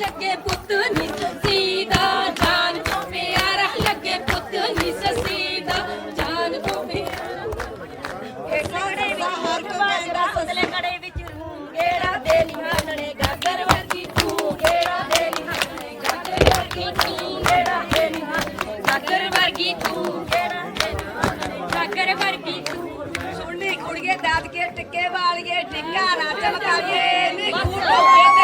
ਲੱਗੇ ਪੁੱਤ ਨੀ ਸੱਸੀ ਦਾ ਜਾਨ ਤੋਂ ਪਿਆਰਾ ਲੱਗੇ ਪੁੱਤ ਨੀ ਸੱਸੀ ਦਾ ਜਾਨ ਤੋਂ ਪਿਆਰਾ ਇਹ ਕੜੇ ਵਿੱਚ ਹਰ ਕੋ ਕਹਿੰਦਾ ਸਸਲੇ ਕੜੇ ਵਿੱਚ ਰੂ ਗੇੜਾ ਦੇ ਨਿਹਾਲਣੇ ਗਾਗਰ ਵਰਗੀ ਤੂੰ ਗੇੜਾ ਦੇ ਨਿਹਾਲਣੇ ਗਾਗਰ ਵਰਗੀ ਤੂੰ ਗੇੜਾ ਦੇ ਨਿਹਾਲਣੇ ਗਾਗਰ ਵਰਗੀ ਤੂੰ ਗੇੜਾ ਦੇ ਨਿਹਾਲਣੇ ਗਾਗਰ ਵਰਗੀ ਤੂੰ ਸੁਣਨੀ ਕੁੜੀਏ ਦਾਦ ਕੇ ਟਿੱਕੇ ਵਾਲੀਏ ਟਿੱਕਾ ਨਾ ਚਮਕਾਈਏ ਨੀ ਹੁੰਦੀ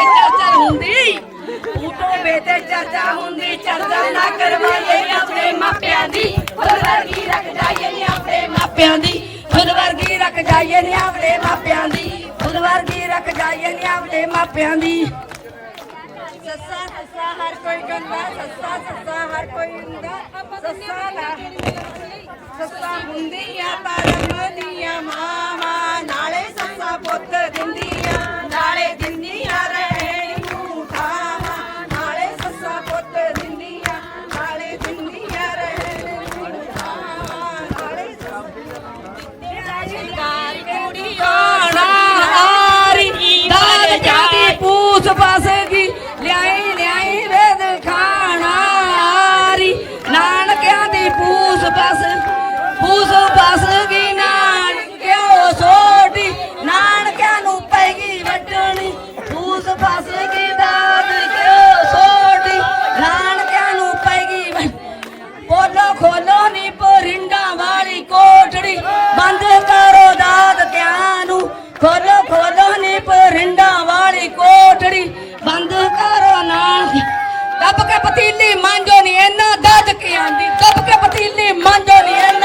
ਕੂਟੋ ਤੇ ਚਰਚਾ ਹੁੰਦੀ, ਚਰਚਾ ਨਾ ਕਰਵਾਈਏ ਆਪਣੇ ਮਾਪਿਆਂ ਦੀ। ਫੁੱਲ ਵਰਗੀ ਰੱਖ ਜਾਈਏ ਨੀ ਆਪਣੇ ਮਾਪਿਆਂ ਦੀ। ਫੁੱਲ ਵਰਗੀ ਰੱਖ ਜਾਈਏ ਨੀ ਆਪਣੇ ਮਾਪਿਆਂ ਦੀ। ਫੁੱਲ ਵਰਗੀ ਰੱਖ ਜਾਈਏ ਨੀ ਆਪਣੇ ਮਾਪਿਆਂ ਦੀ। ਸੱਸਾ ਸੱਸਾ, ਹਰ ਕੋਈ ਗੰਦਾ। ਸੱਸਾ ਸੱਸਾ, ਹਰ ਕੋਈ ਹੁੰਦਾ। ਸੱਸਾ ਨਾ ਦੱਬ ਕੇ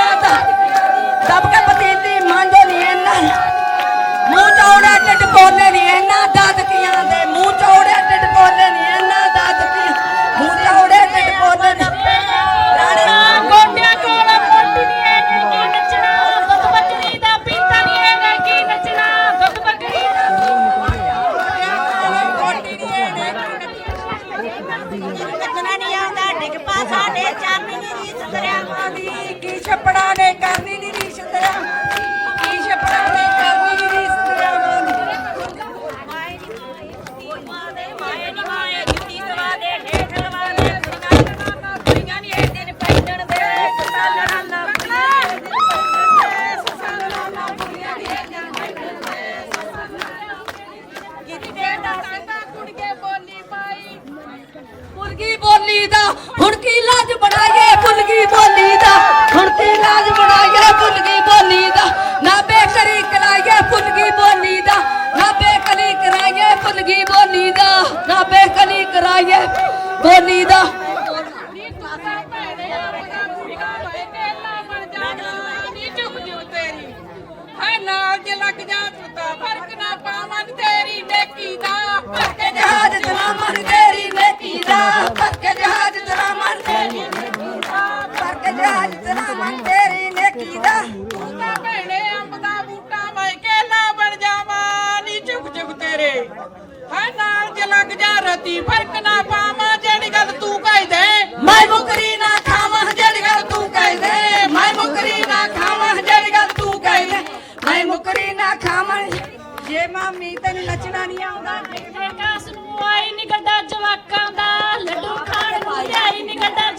ਤੇਰੀ ਹੈ ਨਾਲ ਜੇ ਲੱਗ ਜਾ ਤੂੰ ਤਾਂ। ਫ਼ਰਕ ਨਾ ਪਾਵਨ ਤੇਰੀ ਨੇਕੀ ਦਾ। ਪੱਕੇ ਜਹਾਜ਼ ਚਲਾ ਮਨ ਤੇਰੀ ਨੇਕੀ ਦਾ। ਪੱਕੇ ਜਹਾਜ਼ ਚਲਾ ਮਨ ਤੇਰੀ ਨੇਕੀ ਦਾ। ਪੱਕੇ ਜਹਾਜ਼ ਚਲਾ ਮਨ ਤੇਰੀ ਨੇਕੀ ਦਾ। ਤੂੰ ਤਾਂ ਭੈਣੇ ਅੰਬ ਦਾ ਬੂਟਾ ਮੈਂ ਕੇਲਾ ਬਣ ਜਾਵਾਂ। ਨੀ ਝੁਕ ਝੁਕ ਤੇਰੇ। ਹੈ ਨਾਲ ਜੇ ਲੱਗ ਜਾ ਰਤੀ ਫ਼ਰਕ ਨਾ ਪਾਵਾਂ ਜੇ ਮਾਮੀ ਤੈਨੂੰ ਨੱਚਣਾ ਨਹੀਂ ਆਉਂਦਾ। ਜੇ ਕਾਸ ਨੂੰ ਆਈ ਨਹੀਂ ਗੱਡਾ ਜਵਾਕਾਂ ਦਾ, ਲੱਡੂ ਖਾਣ ਨੂੰ ਆਈ ਨਹੀਂ ਗੱਡਾ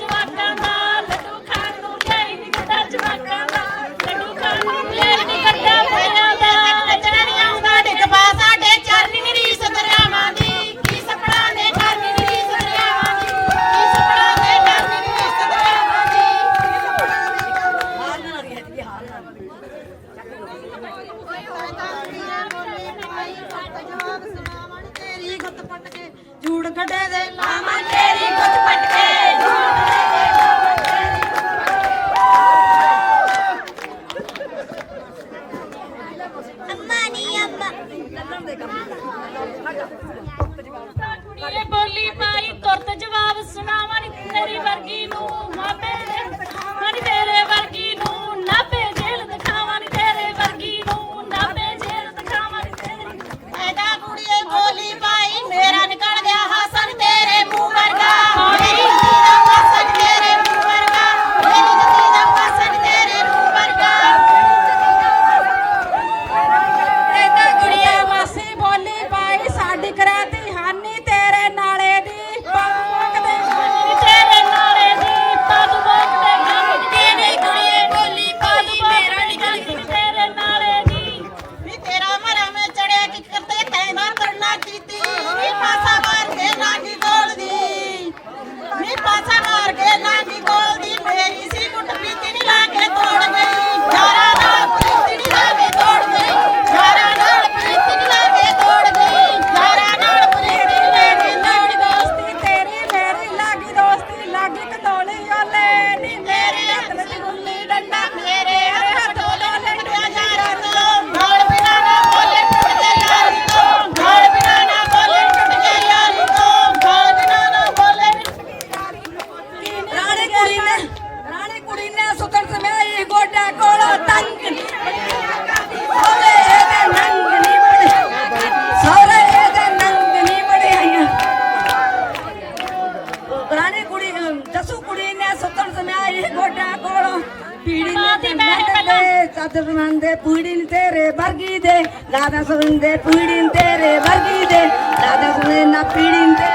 gratis. ਗੋਡਾ ਕੋਲੋਂ ਪੀੜੀ ਨੇ ਮੰਨਦੇ ਸਤਿ ਮੰਨਦੇ ਪੀੜੀ ਨੇ ਤੇਰੇ ਵਰਗੀ ਦੇ। ਦਾਦਾ ਸੁਣਦੇ ਪੀੜੀ ਨੇ ਤੇਰੇ ਵਰਗੀ ਦੇ। ਦਾਦਾ ਸੁਣੇ ਨਾ ਪੀੜੀ ਨੇ